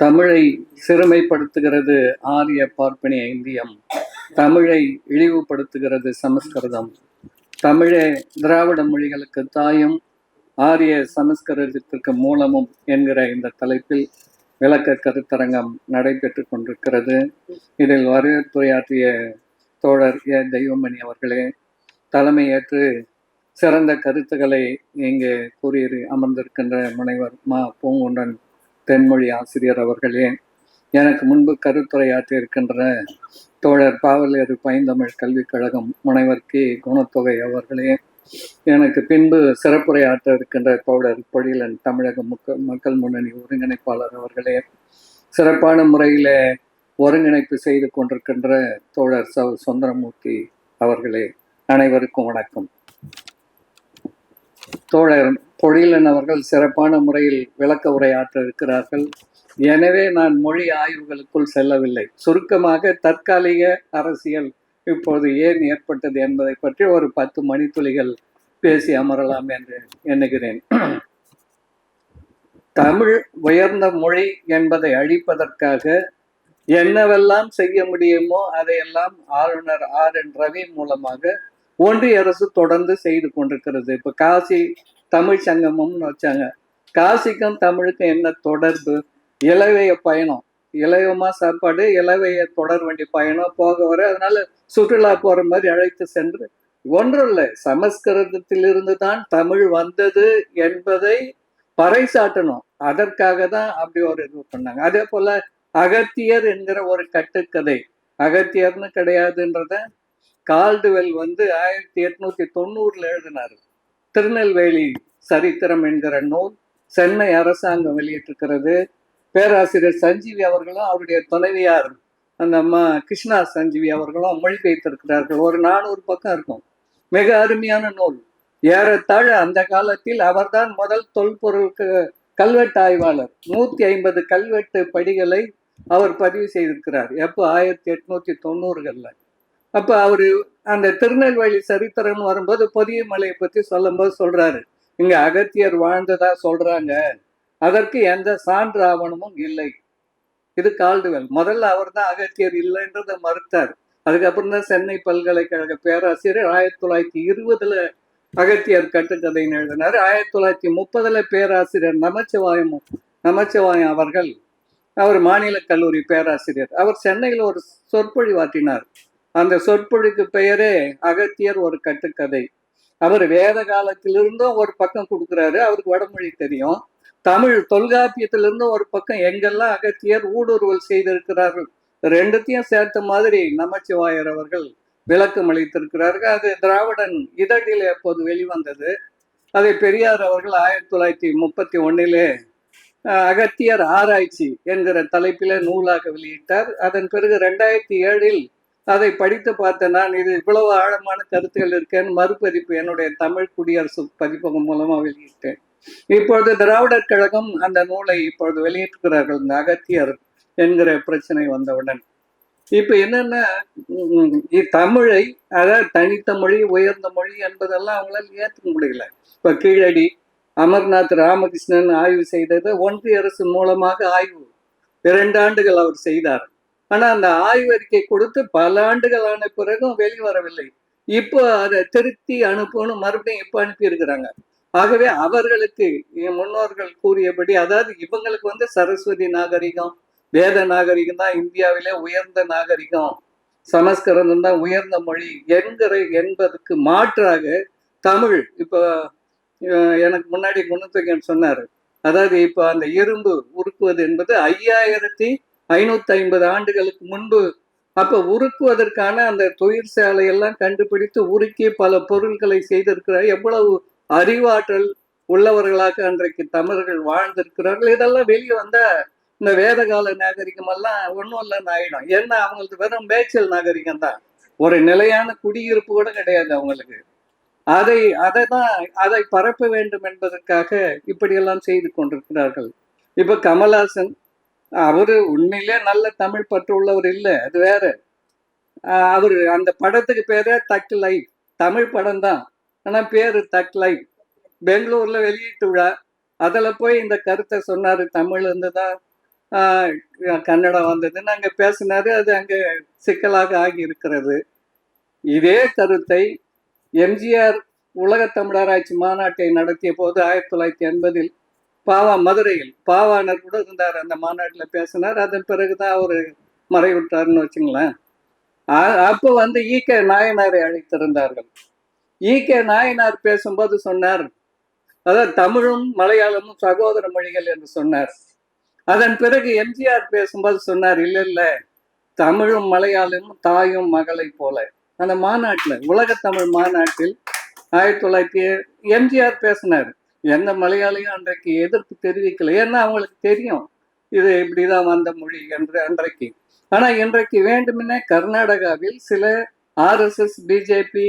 தமிழை சிறுமைப்படுத்துகிறது ஆரிய பார்ப்பனிய இந்தியம். தமிழை இழிவுபடுத்துகிறது சமஸ்கிருதம். தமிழே திராவிட மொழிகளுக்கு தாயும் ஆரிய சமஸ்கிருதத்திற்கு மூலமும் என்கிற இந்த தலைப்பில் விளக்க கருத்தரங்கம் நடைபெற்று கொண்டிருக்கிறது. இதில் வரவேற்புரையாற்றிய தோழர் ஏ. தெய்வமணி அவர்களே தலைமையேற்று சிறந்த கருத்துக்களை இங்கே கூறி அமர்ந்திருக்கின்ற முனைவர் மா. பூங்குன்றன் தென்மொழி ஆசிரியர் அவர்களே எனக்கு முன்பு கருத்துரையாற்றி இருக்கின்ற தோழர் பாவலேறு பைந்தமிழ் கல்விக் கழகம் முனைவர் கி குணத்தொகை அவர்களே எனக்கு பின்பு சிறப்புரையாற்ற இருக்கின்ற தோழர் பொழிலன் தமிழக மக்கள் மக்கள் முன்னணி ஒருங்கிணைப்பாளர் அவர்களே சிறப்பான முறையில் ஒருங்கிணைப்பு செய்து கொண்டிருக்கின்ற தோழர் சௌ சுந்தரமூர்த்தி அவர்களே அனைவருக்கும் வணக்கம். தோழர் பொழிலன் அவர்கள் சிறப்பான முறையில் விளக்க உரையாற்ற இருக்கிறார்கள் எனவே நான் மொழி ஆய்வுகளுக்குள் செல்லவில்லை. சுருக்கமாக தற்காலிக அரசியல் இப்போது ஏன் ஏற்பட்டது என்பதை பற்றி ஒரு பத்து மணித்துளிகள் பேசி அமரலாம் என்று எண்ணுகிறேன். தமிழ் உயர்ந்த மொழி என்பதை அழிப்பதற்காக என்னவெல்லாம் செய்ய முடியுமோ அதையெல்லாம் ஆளுநர் ஆர் என் ரவி மூலமாக ஒன்றிய அரசு தொடர்ந்து செய்து கொண்டிருக்கிறது. இப்ப காசி தமிழ் சங்கமம்னு வச்சாங்க. காசிக்கும் தமிழுக்கும் என்ன தொடர்பு? இலவைய பயணம். இலவமா சாப்பாடு இலவைய தொடர் வண்டி பயணம் போக வர அதனால சுற்றுலா போற மாதிரி அழைத்து சென்று ஒன்றும் இல்லை சமஸ்கிருதத்திலிருந்து தான் தமிழ் வந்தது என்பதை பறைசாட்டணும் அதற்காக தான் அப்படி ஒரு இது பண்ணாங்க. அதே போல அகத்தியர் என்கிற ஒரு கட்டுக்கதை. அகத்தியர்னு கிடையாதுன்றத கால்டுவெல் வந்து ஆயிரத்தி எட்நூத்தி தொண்ணூறுல எழுதினாரு. திருநெல்வேலி சரித்திரம் என்கிற நூல் சென்னை அரசாங்கம் வெளியிட்டிருக்கிறது. பேராசிரியர் சஞ்சீவி அவர்களும் அவருடைய துணைவியார் அந்த அம்மா கிருஷ்ணா சஞ்சீவி அவர்களும் மொழிபெயர்த்திருக்கிறார்கள். ஒரு நானூறு பக்கம் இருக்கும். மிக அருமையான நூல். ஏறத்தாழ அந்த காலத்தில் அவர்தான் முதல் தொல்பொருளுக்கு கல்வெட்டு ஆய்வாளர். நூத்தி ஐம்பது கல்வெட்டு படிகளை அவர் பதிவு செய்திருக்கிறார். எப்போ? ஆயிரத்தி எட்நூத்தி தொண்ணூறுகள்ல. அப்ப அவரு அந்த திருநெல்வேலி சரித்திரம் வரும்போது பொதிய மலையை பற்றி சொல்லும்போது சொல்றாரு. இங்க அகத்தியர் வாழ்ந்ததா சொல்றாங்க. அதற்கு எந்த சான்று ஆவணமும் இல்லை. இது கால்டுவெல். முதல்ல அவர் தான் அகத்தியர் இல்லைன்றதை மறுத்தார். அதுக்கப்புறம் தான் சென்னை பல்கலைக்கழக பேராசிரியர் ஆயிரத்தி தொள்ளாயிரத்தி இருபதுல அகத்தியர் கட்டுக்கதைன்னு எழுதினார். ஆயிரத்தி தொள்ளாயிரத்தி முப்பதுல பேராசிரியர் நமச்சிவாயம் நமச்சிவாயம் அவர்கள் அவர் மாநில கல்லூரி பேராசிரியர். அவர் சென்னையில் ஒரு சொற்பொழிவாற்றினார். அந்த சொற்பொழிக்கு பெயரே அகத்தியர் ஒரு கட்டுக்கதை. அவர் வேத காலத்திலிருந்தும் ஒரு பக்கம் கொடுக்குறாரு அவருக்கு வடமொழி தெரியும். தமிழ் தொல்காப்பியத்திலிருந்தும் ஒரு பக்கம் எங்கெல்லாம் அகத்தியர் ஊடுருவல் செய்திருக்கிறார்கள் ரெண்டுத்தையும் சேர்த்த மாதிரி நமச்சிவாயர் அவர்கள் விளக்கம் அளித்திருக்கிறார்கள். அது திராவிடன் இதழில் அப்போது வெளிவந்தது. அதை பெரியார் அவர்கள் ஆயிரத்தி தொள்ளாயிரத்தி முப்பத்தி ஒன்னிலே அகத்தியர் ஆராய்ச்சி என்கிற தலைப்பில நூலாக வெளியிட்டார். அதன் பிறகு ரெண்டாயிரத்தி ஏழில் அதை படித்து பார்த்த நான் இது இவ்வளவு ஆழமான கருத்துகள் இருக்கேன்னு மறுபதிப்பு என்னுடைய தமிழ் குடியரசு பதிப்பகம் மூலமா வெளியிட்டேன். இப்பொழுது திராவிடர் கழகம் அந்த நூலை இப்பொழுது வெளியிட்டிருக்கிறார்கள். இந்த அகத்தியர் என்கிற பிரச்சனை வந்தவுடன். இப்ப என்னன்னா தமிழை அதாவது தனித்த மொழி உயர்ந்த மொழி என்பதெல்லாம் அவங்களால ஏற்றுக்க முடியல. இப்ப கீழடி அமர்நாத் ராமகிருஷ்ணன் ஆய்வு செய்தது ஒன்றிய அரசு மூலமாக ஆய்வு. இரண்டு ஆண்டுகள் அவர் செய்தார். ஆனா அந்த ஆய்வறிக்கை கொடுத்து பல ஆண்டுகள் ஆன பிறகும் வெளிவரவில்லை இப்போ அதை திருத்தி அனுப்பணும் மறுபடியும் இப்போ அனுப்பியிருக்கிறாங்க. ஆகவே அவர்களுக்கு முன்னோர்கள் கூறியபடி அதாவது இவங்களுக்கு வந்து சரஸ்வதி நாகரிகம் வேத நாகரிகம் தான் இந்தியாவிலே உயர்ந்த நாகரிகம். சமஸ்கிருதம் தான் உயர்ந்த மொழி. என்கிற என்பதற்கு மாற்றாக தமிழ் இப்போ எனக்கு முன்னாடி குணத்துக்கன் சொன்னார். அதாவது இப்போ அந்த இரும்பு உருக்குவது என்பது ஐயாயிரத்தி ஐநூத்தி ஐம்பது ஆண்டுகளுக்கு முன்பு அப்ப உருக்குவதற்கான அந்த தொழிற்சாலை எல்லாம் கண்டுபிடித்து உருக்கி பல பொருட்களை செய்திருக்கிறார். எவ்வளவு அறிவாற்றல் உள்ளவர்களாக அன்றைக்கு தமிழர்கள் வாழ்ந்திருக்கிறார்கள். இதெல்லாம் வெளியே வந்த இந்த வேதகால நாகரிகம் எல்லாம் ஒன்றும் இல்லைன்னு ஆயிடும். ஏன்னா அவங்களுக்கு வெறும் மேய்ச்சல் நாகரிகம் தான். ஒரு நிலையான குடியிருப்பு கூட கிடையாது அவங்களுக்கு. அதை அதை தான் அதை பரப்ப வேண்டும் என்பதற்காக இப்படியெல்லாம் செய்து கொண்டிருக்கிறார்கள். இப்ப கமல்ஹாசன் அவர் உண்மையிலே நல்ல தமிழ் பற்று உள்ளவர் இல்லை அது வேற. அவர் அந்த படத்துக்கு பேரே தக் லைவ் தமிழ் படம் தான். ஆனால் பேர் தக் லைவ். பெங்களூரில் வெளியீட்டு விழா அதில் போய் இந்த கருத்தை சொன்னார் தமிழ் தான் கன்னடம் வந்ததுன்னு அங்கே பேசினாரு அது அங்கே சிக்கலாக ஆகி இருக்கிறது. இதே கருத்தை எம்ஜிஆர் உலக தமிழராட்சி மாநாட்டை நடத்திய போது ஆயிரத்தி தொள்ளாயிரத்தி எண்பதில் பாவா மதுரையில் பாவானர் கூட இருந்தார் அந்த மாநாட்டில் பேசினார். அதன் பிறகுதான் அவர் மறைவிட்டார்னு வச்சுங்களேன். அப்போ வந்து ஈ கே நாயனாரை அழைத்திருந்தார்கள். ஈ கே நாயனார் பேசும்போது சொன்னார் அதாவது தமிழும் மலையாளமும் சகோதர மொழிகள் என்று சொன்னார். அதன் பிறகு எம்ஜிஆர் பேசும்போது சொன்னார் இல்லை இல்லை தமிழும் மலையாளமும் தாயும் மகளை போல. அந்த மாநாட்டில் உலக தமிழ் மாநாட்டில் ஆயிரத்தி தொள்ளாயிரத்தி எம்ஜிஆர் பேசினார். எந்த மலையாளியும் அன்றைக்கு எதிர்ப்பு தெரிவிக்கல. ஏன்னா அவங்களுக்கு தெரியும். இது இப்படிதான் வந்த மொழி என்று அன்றைக்கு. ஆனா இன்றைக்கு வேண்டுமெனே கர்நாடகாவில் சில ஆர்எஸ்எஸ் பிஜேபி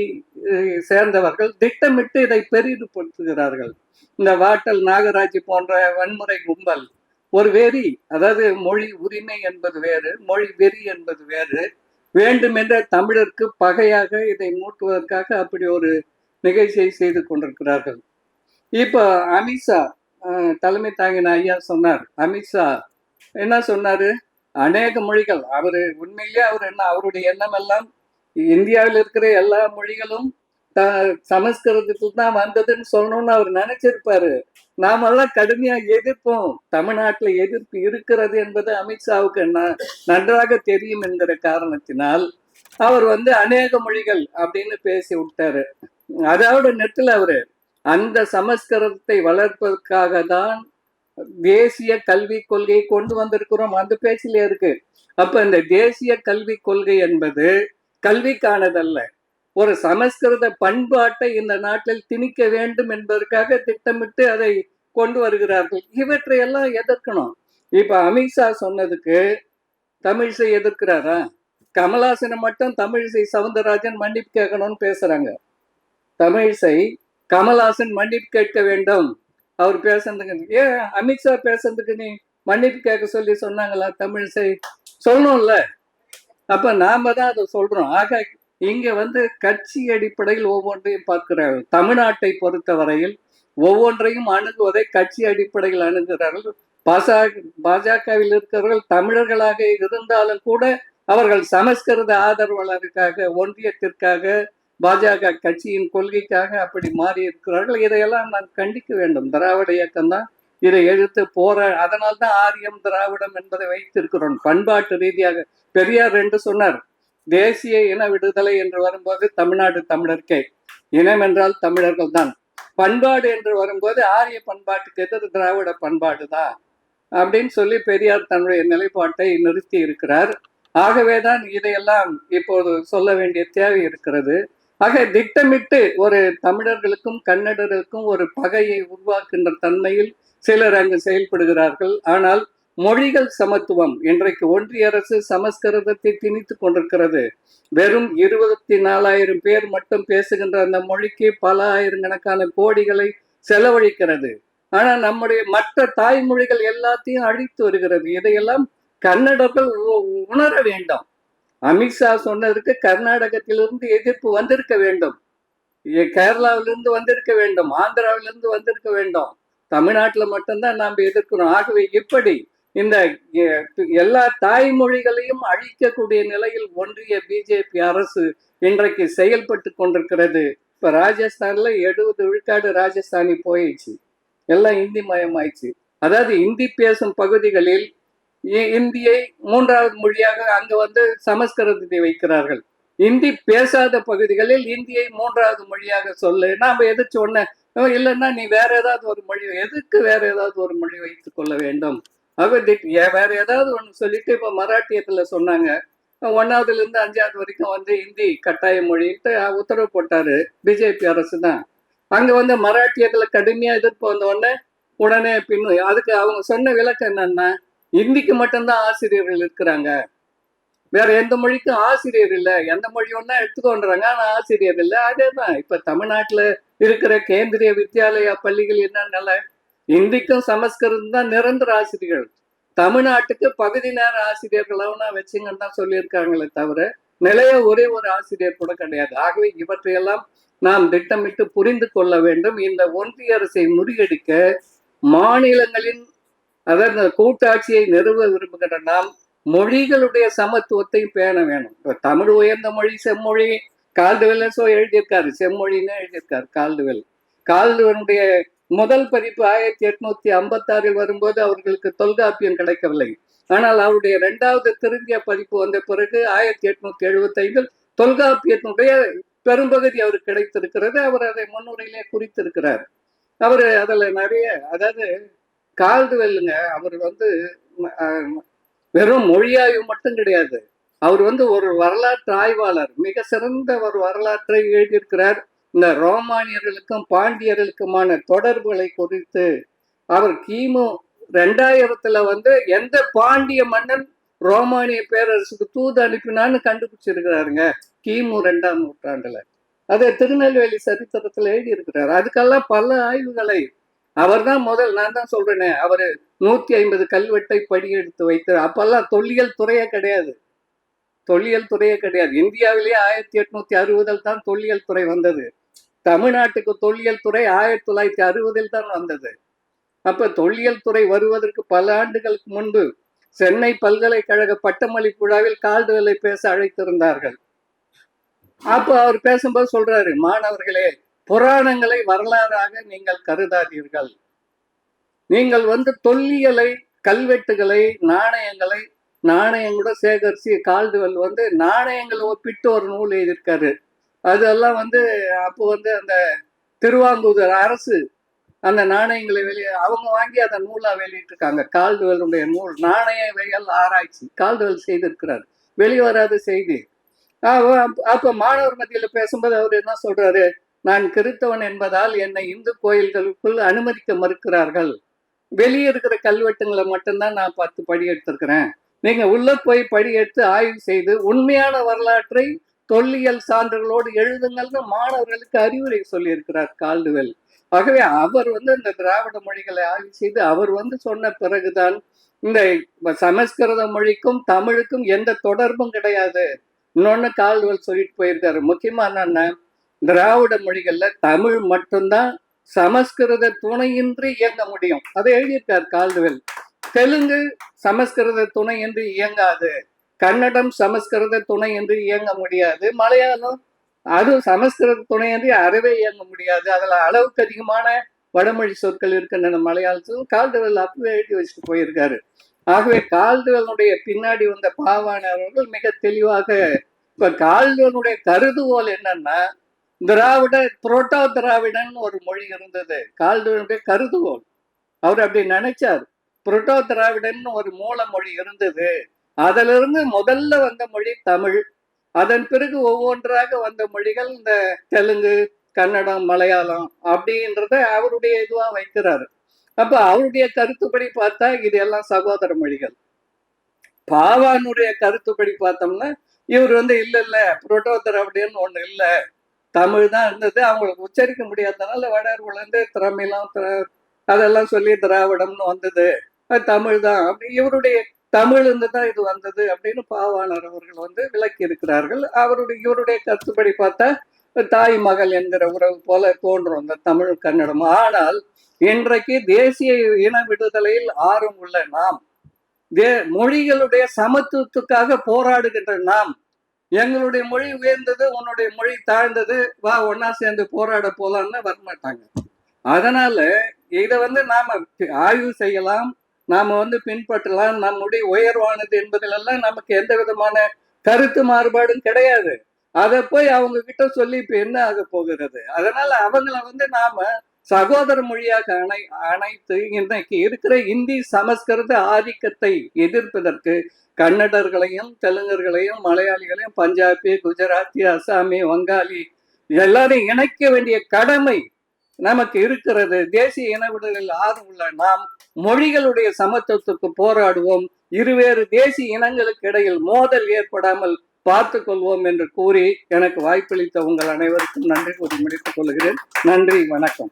சேர்ந்தவர்கள் திட்டமிட்டு இதை பெரிதுபடுத்துகிறார்கள். இந்த வாட்டல் நாகராஜ் போன்ற வன்முறை கும்பல். ஒரு வெறி அதாவது மொழி உரிமை என்பது வேறு மொழி வெறி என்பது வேறு. வேண்டுமென்ற தமிழருக்கு பகையாக இதை மூட்டுவதற்காக அப்படி ஒரு நிகழ்ச்சியை செய்து கொண்டிருக்கிறார்கள். இப்போ அமித்ஷா அஹ், தலைமை தாங்கின ஐயா சொன்னார். அமித்ஷா என்ன சொன்னாரு? அநேக மொழிகள் அவரு உண்மையிலேயே அவர் என்ன அவருடைய எண்ணம் எல்லாம் இந்தியாவில் இருக்கிற எல்லா மொழிகளும் த- சமஸ்கிருதத்தில் தான் வந்ததுன்னு சொல்லணும்னு அவர் நினைச்சிருப்பாரு. நாமெல்லாம் கடுமையா எதிர்ப்போம். தமிழ்நாட்டுல எதிர்ப்பு இருக்கிறது என்பது அமித்ஷாவுக்கு ந- நன்றாக தெரியும் என்கிற காரணத்தினால் அவர் வந்து அநேக மொழிகள் அப்படின்னு பேசி விட்டாரு. அதோட நெட்டில் அவரு அந்த சமஸ்கிருதத்தை வளர்ப்பதற்காக தான் தேசிய கல்விக் கொள்கையை கொண்டு வந்திருக்கிறோம். அந்த பேச்சிலே இருக்கு. அப்ப இந்த தேசிய கல்விக் கொள்கை என்பது கல்விக்கானதல்ல. ஒரு சமஸ்கிருத பண்பாட்டை இந்த நாட்டில் திணிக்க வேண்டும் என்பதற்காக திட்டமிட்டு அதை கொண்டு வருகிறார்கள். இவற்றையெல்லாம் எதிர்க்கணும். இப்ப அமித்ஷா சொன்னதுக்கு தமிழிசை எதிர்க்கிறாரா? கமலாசனை மட்டும் தமிழிசை சவுந்தரராஜன் மன்னிப்பு கேட்கணும்னு பேசுறாங்க. தமிழிசை கமல்ஹாசன் மன்னிப்பு கேட்க வேண்டும். அவர் பேசுறதுக்கு ஏன் அமித்ஷா பேசுறதுக்கு நீ மன்னிப்பு கேட்க சொல்லி சொன்னாங்களா தமிழிசை சொல்லணும்ல. அப்ப நாம தான் அதை சொல்றோம். ஆக இங்க வந்து கட்சி அடிப்படையில் ஒவ்வொன்றையும் பார்க்கிறார்கள் தமிழ்நாட்டை பொறுத்தவரையில் ஒவ்வொன்றையும் அணுகுவதை கட்சி அடிப்படையில் அணுகிறார்கள். பாஜக பாஜகவில் இருக்கிறவர்கள் தமிழர்களாக இருந்தாலும் கூட அவர்கள் சமஸ்கிருத ஆதரவாளருக்காக ஒன்றியத்திற்காக பாஜக கட்சியின் கொள்கைக்காக அப்படி மாறி இருக்கிறார்கள். இதையெல்லாம் நாம் கண்டிக்க வேண்டும். திராவிட இயக்கம் தான் இதை எழுத்து போற அதனால் தான் ஆரியம் திராவிடம் என்பதை வைத்திருக்கிறோம். பண்பாட்டு ரீதியாக பெரியார் என்று சொன்னார். தேசிய இன விடுதலை என்று வரும்போது தமிழ்நாடு தமிழர்க்கே இனம் என்றால் தமிழர்கள் தான். பண்பாடு என்று வரும்போது ஆரிய பண்பாட்டுக்கு எதிர் திராவிட பண்பாடு தான் அப்படின்னு சொல்லி பெரியார் தன்னுடைய நிலைப்பாட்டை நிறுத்தி இருக்கிறார். ஆகவேதான் இதையெல்லாம் இப்போது சொல்ல வேண்டிய தேவை இருக்கிறது. ஆக திட்டமிட்டு ஒரு தமிழர்களுக்கும் கன்னடர்களுக்கும் ஒரு பகையை உருவாக்குகின்ற தன்மையில் சிலர் அங்கு செயல்படுகிறார்கள். ஆனால் மொழிகள் சமத்துவம் இன்றைக்கு ஒன்றிய அரசு சமஸ்கிருதத்தை திணித்து கொண்டிருக்கிறது. வெறும் இருபத்தி நாலாயிரம் பேர் மட்டும் பேசுகின்ற அந்த மொழிக்கு பல ஆயிரக்கணக்கான கோடிகளை செலவழிக்கிறது. ஆனா நம்முடைய மற்ற தாய்மொழிகள் எல்லாத்தையும் அழித்து வருகிறது. இதையெல்லாம் கன்னடர்கள் உணர வேண்டும். அமித்ஷா சொன்னதுக்கு கர்நாடகத்திலிருந்து எதிர்ப்பு வந்திருக்க வேண்டும். கேரளாவிலிருந்து வந்திருக்க வேண்டும். ஆந்திராவிலிருந்து வந்திருக்க வேண்டும். தமிழ்நாட்டில் மட்டும்தான் நாம் எதிர்க்கிறோம் ஆகவே இப்படி இந்த எல்லா தாய்மொழிகளையும் அழிக்கக்கூடிய நிலையில் ஒன்றிய பிஜேபி அரசு இன்றைக்கு செயல்பட்டு கொண்டிருக்கிறது. இப்போ ராஜஸ்தானில் எழுபது விழுக்காடு ராஜஸ்தானி போயிடுச்சு. எல்லாம் இந்தி மயமாயிடுச்சு. அதாவது இந்தி பேசும் பகுதிகளில் இந்தியை மூன்றாவது மொழியாக அங்கு வந்து சமஸ்கிருதத்தை வைக்கிறார்கள். இந்தி பேசாத பகுதிகளில் இந்தியை மூன்றாவது மொழியாக சொல்லு. நாம் எதிர்த்து ஒண்ணு இல்லைன்னா நீ வேற ஏதாவது ஒரு மொழி எதுக்கு வேற ஏதாவது ஒரு மொழி வைத்துக் கொள்ள வேண்டும்? ஆக ஏ- வேற ஏதாவது ஒன்று சொல்லிட்டு இப்போ மராட்டியத்தில் சொன்னாங்க. ஒன்னாவதுல இருந்து அஞ்சாவது வரைக்கும் வந்து இந்தி கட்டாய மொழின்ட்டு உத்தரவு போட்டாரு பிஜேபி அரசு தான். அங்க வந்து மராட்டியத்துல கடுமையா எதிர்ப்பு வந்த உடனே உடனே பின்னு அதுக்கு அவங்க சொன்ன விளக்கம் என்னன்னா இந்திக்கு மட்டும்தான் ஆசிரியர்கள் இருக்கிறாங்க. வேற எந்த மொழிக்கும் ஆசிரியர் இல்லை. எந்த மொழி ஒன்னா எடுத்துக்கொண்டுறாங்க ஆனா ஆசிரியர் இல்லை. அதேதான். இப்ப தமிழ்நாட்டுல இருக்கிற கேந்திரிய வித்யாலயா பள்ளிகள் என்ன இந்திக்கும் சமஸ்கிருதம் தான் நிரந்தர ஆசிரியர்கள். தமிழ்நாட்டுக்கு பகுதி நேர ஆசிரியர்களாக வச்சுங்கன்னு தான் சொல்லியிருக்காங்களே தவிர நிலைய ஒரே ஒரு ஆசிரியர் கூட கிடையாது. ஆகவே இவற்றையெல்லாம் நாம் திட்டமிட்டு புரிந்து கொள்ள வேண்டும். இந்த ஒன்றிய அரசை முறியடிக்க மாநிலங்களின் அதாவது இந்த கூட்டாட்சியை நிறுவ விரும்புகிற நாம் மொழிகளுடைய சமத்துவத்தையும் பேண வேணும். இப்ப தமிழ் உயர்ந்த மொழி செம்மொழி கால்டுவெல் சோ எழுதியிருக்காரு. செம்மொழின்னு எழுதியிருக்காரு கால்டுவெல். கால்டுவனுடைய முதல் பதிப்பு ஆயிரத்தி எட்நூத்தி ஐம்பத்தாறில் வரும்போது அவர்களுக்கு தொல்காப்பியம் கிடைக்கவில்லை. ஆனால் அவருடைய இரண்டாவது திருந்திய பதிப்பு வந்த பிறகு ஆயிரத்தி எட்நூத்தி எழுபத்தி ஐந்தில் தொல்காப்பியத்தினுடைய பெரும்பகுதி அவருக்கு கிடைத்திருக்கிறது. அவர் அதை முன்னுரையிலே குறித்திருக்கிறார். அவர் அதுல நிறைய அதாவது கால்டுவெல்லுங்க அவர் வந்து வெறும் மொழியாய்வு மட்டும் கிடையாது. அவர் வந்து ஒரு வரலாற்று ஆய்வாளர் மிக சிறந்த ஒரு வரலாற்றை எழுதியிருக்கிறார். இந்த ரோமானியர்களுக்கும் பாண்டியர்களுக்குமான தொடர்புகளை குறித்து அவர் கிமு ரெண்டாயிரத்துல வந்து எந்த பாண்டிய மன்னன் ரோமானிய பேரரசுக்கு தூது அனுப்பினான்னு கண்டுபிடிச்சிருக்கிறாருங்க கிமு ரெண்டாம் நூற்றாண்டுல. அதை திருநெல்வேலி சரித்திரத்தில் எழுதியிருக்கிறார். அதுக்கெல்லாம் பல ஆய்வுகளை அவர் தான் முதல் நான் தான் சொல்றேனே அவரு நூத்தி ஐம்பது கல்வெட்டை படியெடுத்து வைத்தார் அப்பெல்லாம் தொல்லியல் துறையே கிடையாது. தொல்லியல் துறையே கிடையாது. இந்தியாவிலேயே ஆயிரத்தி எட்நூத்தி அறுபதில் தான் தொல்லியல் துறை வந்தது. தமிழ்நாட்டுக்கு தொல்லியல் துறை ஆயிரத்தி தொள்ளாயிரத்தி அறுபதில் தான் வந்தது. அப்ப தொல்லியல் துறை வருவதற்கு பல ஆண்டுகளுக்கு முன்பு சென்னை பல்கலைக்கழக பட்டமளிப்பு விழாவில் கால்டுவெலை பேச அழைத்திருந்தார்கள். அப்போ அவர் பேசும்போது சொல்றாரு மாணவர்களே புராணங்களை வரலாறாக நீங்கள் கருதாதீர்கள். நீங்கள் வந்து தொல்லியலை கல்வெட்டுகளை நாணயங்களை நாணயங்களோட சேகரித்து கால்துவல் வந்து நாணயங்களை ஒப்பிட்டு ஒரு நூல் எழுதியிருக்காரு. அதெல்லாம் வந்து அப்போ வந்து அந்த திருவாங்கூர் அரசு அந்த நாணயங்களை வெளியே அவங்க வாங்கி அதை நூலாக வெளியிட்டிருக்காங்க. கால்டுவெல்லுடைய நூல் நாணய நாணயவியல் ஆராய்ச்சி கால்டுவெல் செய்திருக்கிறார். வெளிவராத செய்தி. அப்போ மாணவர் மத்தியில் பேசும்போது அவர் என்ன சொல்றாரு? நான் கிறித்தவன் என்பதால் என்னை இந்து கோயில்களுக்குள் அனுமதிக்க மறுக்கிறார்கள். வெளியே இருக்கிற கல்வெட்டுங்களை மட்டும்தான் நான் பார்த்து படி எடுத்திருக்கிறேன். நீங்க உள்ள போய் படி எடுத்து ஆய்வு செய்து உண்மையான வரலாற்றை தொல்லியல் சான்றுகளோடு எழுதுங்கள்னு மாணவர்களுக்கு அறிவுரை சொல்லியிருக்கிறார் கால்டுவெல். ஆகவே அவர் வந்து இந்த திராவிட மொழிகளை ஆய்வு செய்து அவர் வந்து சொன்ன பிறகுதான் இந்த சமஸ்கிருத மொழிக்கும் தமிழுக்கும் எந்த தொடர்பும் கிடையாது. இன்னொன்னு கால்டுவெல் சொல்லிட்டு போயிருக்காரு. முக்கியமா என்னன்னா திராவிட மொழிகள்ல தமிழ் மட்டும்தான் சமஸ்கிருத துணையின்றி இயங்க முடியும். அதை எழுதியிருக்கார் கால்டுவெல். தெலுங்கு சமஸ்கிருத துணையின்றி இயங்காது. கன்னடம் சமஸ்கிருத துணையின்றி இயங்க முடியாது. மலையாளம் அது சமஸ்கிருத துணையின்றி அறவே இயங்க முடியாது. அதுல அளவுக்கு அதிகமான வடமொழி சொற்கள் இருக்கின்றன மலையாளத்தும் கால்டுவெல் அப்பவே எழுதி வச்சுட்டு போயிருக்காரு. ஆகவே கால்டுவெல்னுடைய பின்னாடி வந்த பாவாண அவர்கள் மிக தெளிவாக இப்ப கால்டுவனுடைய கருதுகோல் என்னன்னா திராவிட புரோட்டோ திராவிடன் ஒரு மொழி இருந்தது. கால்டுவனுடைய கருதுகோள். அவர் அப்படி நினைச்சார். புரோட்டோ திராவிடன் ஒரு மூல மொழி இருந்தது. அதிலிருந்து முதல்ல வந்த மொழி தமிழ். அதன் பிறகு ஒவ்வொன்றாக வந்த மொழிகள் இந்த தெலுங்கு கன்னடம் மலையாளம் அப்படின்றத அவருடைய இதுவா வைக்கிறாரு. அப்ப அவருடைய கருத்துப்படி பார்த்தா இது எல்லாம் சகோதர மொழிகள். பாவானுடைய கருத்துப்படி பார்த்தோம்னா இவர் வந்து இல்ல இல்ல புரோட்டோ திராவிடன்னு ஒண்ணு இல்ல. தமிழ் தான் இருந்தது. அவங்களுக்கு உச்சரிக்க முடியாதனால வடர்கள் திறமையெல்லாம் அதெல்லாம் சொல்லி திராவிடம்னு வந்தது. தமிழ் தான். அப்படி இவருடைய தமிழ்ந்து தான் இது வந்தது அப்படின்னு பாவாளர் அவர்கள் வந்து விளக்கி இருக்கிறார்கள். அவருடைய இவருடைய கருத்துப்படி பார்த்தா தாய் மகள் என்கிற உறவு போல தோன்றும் இந்த தமிழ் கன்னடம். ஆனால் இன்றைக்கு தேசிய இன விடுதலையில் ஆர்வம் உள்ள நாம் தே மொழிகளுடைய சமத்துவத்துக்காக போராடுகின்ற நாம் எங்களுடைய மொழி உயர்ந்தது உன்னுடைய மொழி தாழ்ந்தது. வா ஒன்னா சேர்ந்து போராட போலாம்னு வரமாட்டாங்க. அதனால இதை வந்து நாம ஆய்வு செய்யலாம் நாம வந்து பின்பற்றலாம். நம்முடைய உயர்வானது என்பதிலெல்லாம் நமக்கு எந்த விதமான கருத்து மாறுபாடும் கிடையாது. அதை போய் அவங்க கிட்ட சொல்லி இப்ப என்ன ஆக போகிறது? அதனால அவங்கள வந்து நாம சகோதர மொழியாக அணை அனைத்து இன்னைக்கு இருக்கிற இந்தி சமஸ்கிருத ஆதிக்கத்தை எதிர்ப்பதற்கு கன்னடர்களையும் தெலுங்கர்களையும் மலையாளிகளையும் பஞ்சாபி குஜராத்தி அசாமி வங்காளி எல்லாரையும் இணைக்க வேண்டிய கடமை நமக்கு இருக்கிறது. தேசிய இனவிடுதலில் ஆர்வம் உள்ள நாம் மொழிகளுடைய சமத்துவத்துக்கு போராடுவோம். இருவேறு தேசிய இனங்களுக்கு இடையில் மோதல் ஏற்படாமல் பார்த்துக் கொள்வோம் என்று கூறி எனக்கு வாய்ப்பளித்த உங்கள் அனைவருக்கும் நன்றி கூறி முடித்துக் கொள்கிறேன். நன்றி வணக்கம்.